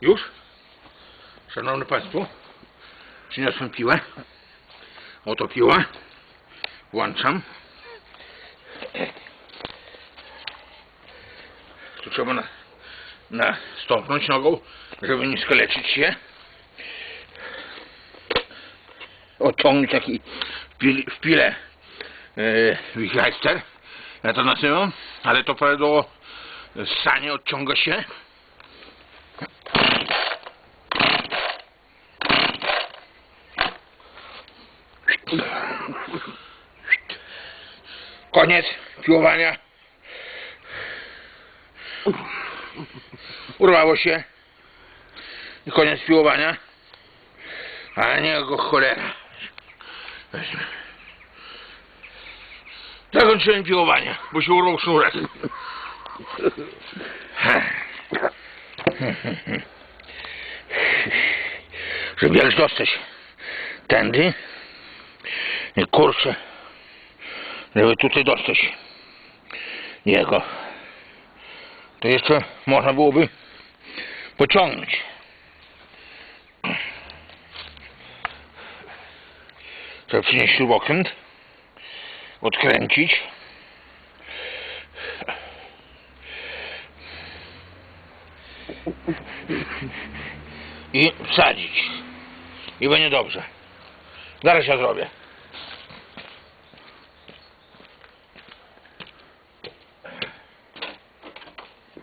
Już? Szanowni Państwo, przyniosłem piłę. Oto piła. Włączam. Tu trzeba na, na stąpnąć nogą, żeby nie skaleczyć się. Odciągnąć taki w, w pile wichajster. Ja to nazywam, ale to prawie do sanie odciąga się. Koniec piłowania. Urwało się. I koniec piłowania. A nie go cholera. Zakończyłem piłowanie, bo się urwał sznurek. Żeby jak dostać tędy, kurczę, żeby tutaj dostać jego, to jeszcze można byłoby pociągnąć. Trzeba przynieść śrubokręt, odkręcić. I wsadzić. I będzie dobrze. Zaraz ja zrobię.